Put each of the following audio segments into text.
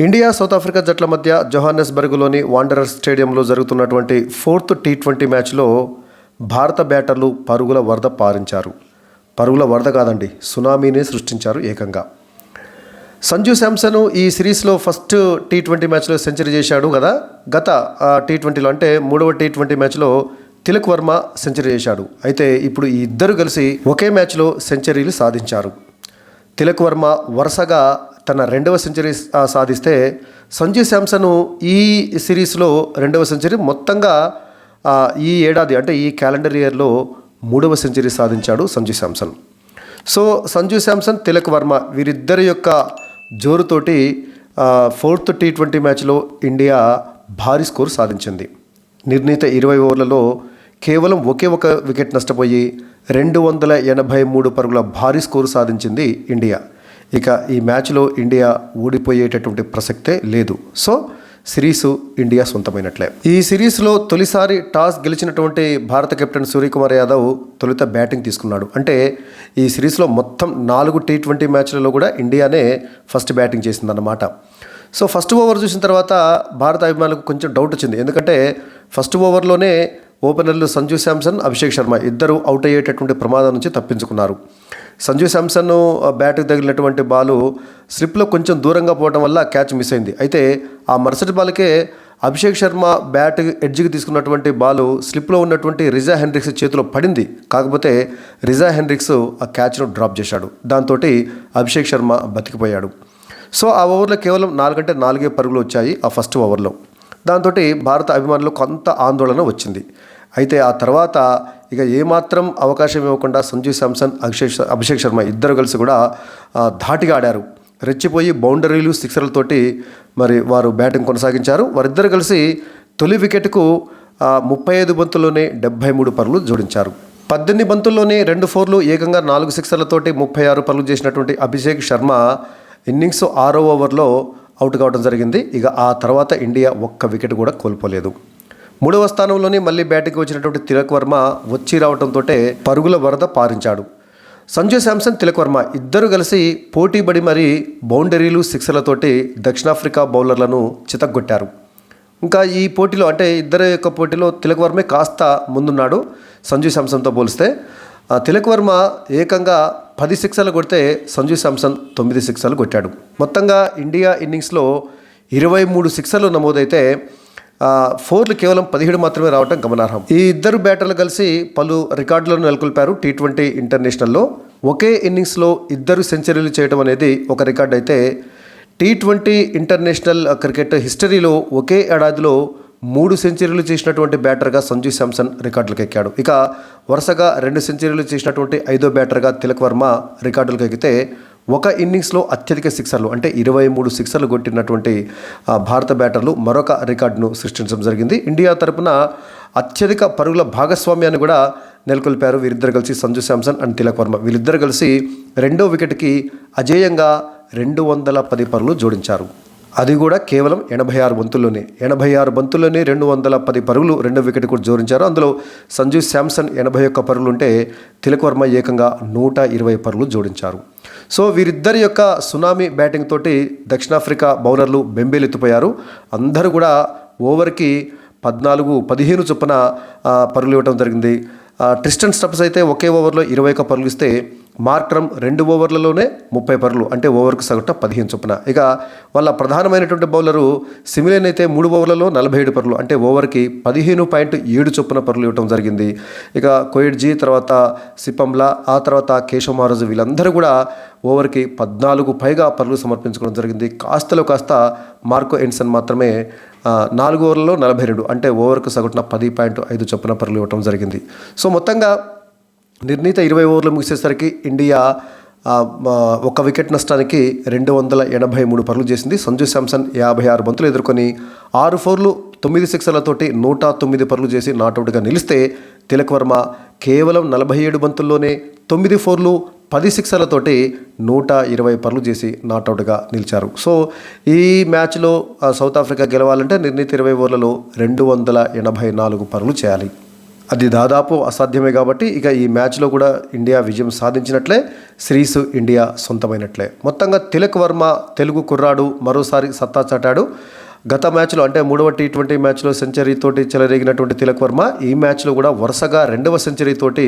India south Africa జట్ల మధ్య జోహానెస్బర్గ్లోని wanderer స్టేడియంలో జరుగుతున్నటువంటి ఫోర్త్ టీ ట్వంటీ మ్యాచ్లో భారత బ్యాటర్లు పరుగుల వరద పారించారు. పరుగుల వరద కాదండి సునామీని సృష్టించారు ఏకంగా. సంజు శాంసన్ ఈ సిరీస్లో ఫస్ట్ టీ ట్వంటీ మ్యాచ్లో సెంచరీ చేశాడు కదా? గత టీ ట్వంటీలో అంటే మూడవ టీ ట్వంటీ మ్యాచ్లో తిలక్ వర్మ సెంచరీ చేశాడు. అయితే ఇప్పుడు ఈ ఇద్దరు కలిసి ఒకే మ్యాచ్లో సెంచరీలు సాధించారు. తిలక్ వర్మ వరుసగా తన రెండవ సెంచరీ సాధిస్తే సంజు శాంసన్ ఈ సిరీస్లో రెండవ సెంచరీ మొత్తంగా ఈ ఏడాది అంటే ఈ క్యాలెండర్ ఇయర్లో మూడవ సెంచరీ సాధించాడు సంజు శాంసన్. సో సంజు శాంసన్ తిలక్ వర్మ వీరిద్దరి యొక్క జోరుతోటి ఫోర్త్ టీ ట్వంటీ మ్యాచ్లో ఇండియా భారీ స్కోర్ సాధించింది. నిర్ణీత ఇరవై ఓవర్లలో కేవలం ఒకే ఒక వికెట్ నష్టపోయి రెండు వందల ఎనభై మూడు పరుగుల భారీ స్కోరు సాధించింది ఇండియా. ఇక ఈ మ్యాచ్లో ఇండియా ఓడిపోయేటటువంటి ప్రసక్తే లేదు. సో సిరీసు ఇండియా సొంతమైనట్లే. ఈ సిరీస్లో తొలిసారి టాస్ గెలిచినటువంటి భారత కెప్టెన్ సూర్యకుమార్ యాదవ్ తొలుత బ్యాటింగ్ తీసుకున్నాడు. అంటే ఈ సిరీస్లో మొత్తం నాలుగు టీ ట్వంటీ మ్యాచ్లలో కూడా ఇండియానే ఫస్ట్ బ్యాటింగ్ చేసిందన్నమాట. సో ఫస్ట్ ఓవర్ చూసిన తర్వాత భారత అభిమానులకు కొంచెం డౌట్ వచ్చింది. ఎందుకంటే ఫస్ట్ ఓవర్లోనే ఓపెనర్లు సంజు శాంసన్ అభిషేక్ శర్మ ఇద్దరు అవుట్ అయ్యేటటువంటి ప్రమాదం నుంచి తప్పించుకున్నారు. సంజు శాంసన్ బ్యాట్కి తగిలినటువంటి బాలు స్లిప్లో కొంచెం దూరంగా పోవడం వల్ల క్యాచ్ మిస్ అయింది. అయితే ఆ మరుసటి బాల్కే అభిషేక్ శర్మ బ్యాట్ ఎడ్జ్కి తీసుకున్నటువంటి బాలు స్లిప్లో ఉన్నటువంటి రిజా హెన్రిక్స్ చేతిలో పడింది. కాకపోతే రిజా హెన్రిక్స్ ఆ క్యాచ్ను డ్రాప్ చేశాడు. దాంతో అభిషేక్ శర్మ బతికిపోయాడు. సో ఆ ఓవర్లో కేవలం నాలుగంటే నాలుగే పరుగులు వచ్చాయి ఆ ఫస్ట్ ఓవర్లో. దాంతో భారత అభిమానులు కొంత ఆందోళన వచ్చింది. అయితే ఆ తర్వాత ఇక ఏమాత్రం అవకాశం ఇవ్వకుండా సంజు శాంసన్ అభిషేక్ అభిషేక్ శర్మ ఇద్దరు కలిసి కూడా ధాటిగా ఆడారు. రెచ్చిపోయి బౌండరీలు సిక్సర్లతోటి మరి వారు బ్యాటింగ్ కొనసాగించారు. వారిద్దరు కలిసి తొలి వికెట్కు ముప్పై ఐదు బంతుల్లోనే డెబ్బై మూడు పరులు జోడించారు. పద్దెనిమిది బంతుల్లోనే రెండు ఫోర్లు ఏకంగా నాలుగు సిక్సర్లతోటి ముప్పై ఆరు పరులు చేసినటువంటి అభిషేక్ శర్మ ఇన్నింగ్స్ ఆరో ఓవర్లో అవుట్ కావడం జరిగింది. ఇక ఆ తర్వాత ఇండియా ఒక్క వికెట్ కూడా కోల్పోలేదు. మూడవ స్థానంలోనే మళ్ళీ బ్యాటింగ్కి వచ్చినటువంటి తిలక్ వర్మ వచ్చి రావడంతో పరుగుల వరద పారించాడు. సంజు శాంసన్ తిలక్ వర్మ ఇద్దరు కలిసి పోటీపడి మరి బౌండరీలు సిక్సర్లతోటి దక్షిణాఫ్రికా బౌలర్లను చితగ్గొట్టారు ఇంకా ఈ పోటీలో అంటే ఇద్దరి యొక్క పోటీలో తిలక్ వర్మే కాస్త ముందున్నాడు సంజు శాంసన్తో పోలిస్తే. ఆ, తిలక్ వర్మ ఏకంగా పది సిక్సర్లు కొడితే సంజు శాంసన్ తొమ్మిది సిక్సర్లు కొట్టాడు. మొత్తంగా ఇండియా ఇన్నింగ్స్లో ఇరవై మూడు సిక్సర్లు నమోదైతే ఫోర్లు కేవలం పదిహేడు మాత్రమే రావటం గమనార్హం. ఈ ఇద్దరు బ్యాటర్లు కలిసి పలు రికార్డులను నెలకొల్పారు టీ ట్వంటీ ఇంటర్నేషనల్లో. ఒకే ఇన్నింగ్స్లో ఇద్దరు సెంచరీలు చేయడం అనేది ఒక రికార్డ్ అయితే టీ ట్వంటీ ఇంటర్నేషనల్ క్రికెట్ హిస్టరీలో ఒకే ఏడాదిలో మూడు సెంచరీలు చేసినటువంటి బ్యాటర్గా సంజు శాంసన్ రికార్డులకు ఎక్కాడు ఇక వరుసగా రెండు సెంచరీలు చేసినటువంటి ఐదో బ్యాటర్గా తిలక్ వర్మ రికార్డులకు ఎక్కితే ఒక ఇన్నింగ్స్లో అత్యధిక సిక్సర్లు అంటే ఇరవై మూడు సిక్సర్లు కొట్టినటువంటి భారత బ్యాటర్లు మరొక రికార్డును సృష్టించడం జరిగింది. ఇండియా తరపున అత్యధిక పరుగుల భాగస్వామ్యాన్ని కూడా నెలకొల్పారు వీరిద్దరు కలిసి సంజు శాంసన్ అండ్ తిలక్ వర్మ. వీళ్ళిద్దరు కలిసి రెండో వికెట్కి అజేయంగా రెండు వందల పది పరుగులు జోడించారు. అది కూడా కేవలం ఎనభై ఆరు బంతుల్లోనే. ఎనభై ఆరు బంతుల్లోనే రెండు వందల పది పరుగులు రెండో వికెట్ కూడా జోడించారు. అందులో సంజు శాంసన్ ఎనభై ఒక్క పరుగులు ఉంటే తిలక్ వర్మ ఏకంగా నూట ఇరవై పరుగులు జోడించారు. సో వీరిద్దరి యొక్క సునామీ బ్యాటింగ్ తోటి దక్షిణాఫ్రికా బౌలర్లు బెంబేలెత్తిపోయారు. అందరూ కూడా ఓవర్కి పద్నాలుగు పదిహేను చొప్పున పరుగులు ఇవ్వడం జరిగింది. ట్రిస్టన్ స్టప్స్ అయితే ఒకే ఓవర్లో ఇరవై ఒక్క పరుగులు ఇస్తే మార్క్రమ్ రెండు ఓవర్లలోనే ముప్పై పరులు అంటే ఓవర్కు సగటున పదిహేను చొప్పున. ఇక వాళ్ళ ప్రధానమైనటువంటి బౌలరు సిమిలన్ అయితే మూడు ఓవర్లలో నలభై ఏడు పరులు అంటే ఓవర్కి పదిహేను పాయింట్ ఏడు చొప్పున పరులు ఇవ్వడం జరిగింది. ఇక కోయిడ్జీ తర్వాత సిపంలా ఆ తర్వాత కేశవ మహారాజు వీళ్ళందరూ కూడా ఓవర్కి పద్నాలుగు పైగా పరులు సమర్పించుకోవడం జరిగింది. కాస్తలో కాస్త మార్కో ఎన్సన్ మాత్రమే నాలుగు ఓవర్లలో నలభై రెండు అంటే ఓవర్కు సగటున పది పాయింట్ ఐదు చొప్పున పరులు ఇవ్వడం జరిగింది. సో మొత్తంగా నిర్ణీత ఇరవై ఓవర్లు ముగిసేసరికి ఇండియా ఒక వికెట్ నష్టానికి రెండు వందల ఎనభై మూడు పరులు చేసింది. సంజు శాంసన్ యాభై ఆరు బంతులు ఎదుర్కొని ఆరు ఫోర్లు తొమ్మిది సిక్సర్లతోటి నూట తొమ్మిది పరులు చేసి నాటౌట్గా నిలిస్తే తిలక్ వర్మ కేవలం నలభై ఏడు బంతుల్లోనే తొమ్మిది ఫోర్లు పది సిక్సర్లతోటి నూట ఇరవై పరులు చేసి నాటౌట్గా నిలిచారు. సో ఈ మ్యాచ్లో సౌత్ ఆఫ్రికా గెలవాలంటే నిర్ణీత ఇరవై ఓవర్లలో రెండు వందల ఎనభై నాలుగు పరులు చేయాలి. అది దాదాపు అసాధ్యమే కాబట్టి ఇక ఈ మ్యాచ్లో కూడా ఇండియా విజయం సాధించినట్లే సిరీస్ ఇండియా సొంతమైనట్లే. మొత్తంగా తిలక్ వర్మ తెలుగు కుర్రాడు మరోసారి సత్తా చాటాడు. గత మ్యాచ్లో అంటే మూడవ టీ ట్వంటీ మ్యాచ్లో సెంచరీతోటి చెలరేగినటువంటి తిలక్ వర్మ ఈ మ్యాచ్లో కూడా వరుసగా రెండవ సెంచరీతోటి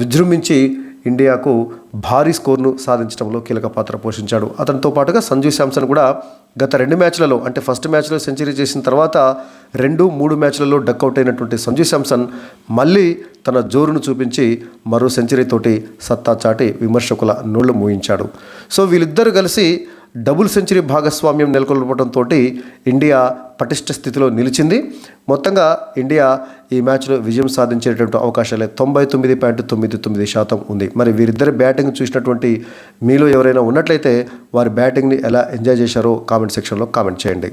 విజృంభించి ఇండియాకు భారీ స్కోర్ను సాధించడంలో కీలక పాత్ర పోషించాడు. అతనితో పాటుగా సంజు శాంసన్ కూడా గత రెండు మ్యాచ్లలో అంటే ఫస్ట్ మ్యాచ్లో సెంచరీ చేసిన తర్వాత రెండు మూడు మ్యాచ్లలో డక్అవుట్ అయినటువంటి సంజు శాంసన్ మళ్ళీ తన జోరును చూపించి మరో సెంచరీతోటి సత్తా చాటి విమర్శకుల నోళ్ళు మూయించాడు. సో వీళ్ళిద్దరూ కలిసి డబుల్ సెంచరీ భాగస్వామ్యం నెలకొల్పడంతో ఇండియా పటిష్ట స్థితిలో నిలిచింది. మొత్తంగా ఇండియా ఈ మ్యాచ్లో విజయం సాధించేటటువంటి అవకాశాలే తొంభై తొమ్మిది పాయింట్ తొమ్మిది తొమ్మిది శాతం ఉంది. మరి వీరిద్దరి బ్యాటింగ్ చూసినటువంటి మీలో ఎవరైనా ఉన్నట్లయితే వారి బ్యాటింగ్ని ఎలా ఎంజాయ్ చేశారో కామెంట్ సెక్షన్లో కామెంట్ చేయండి.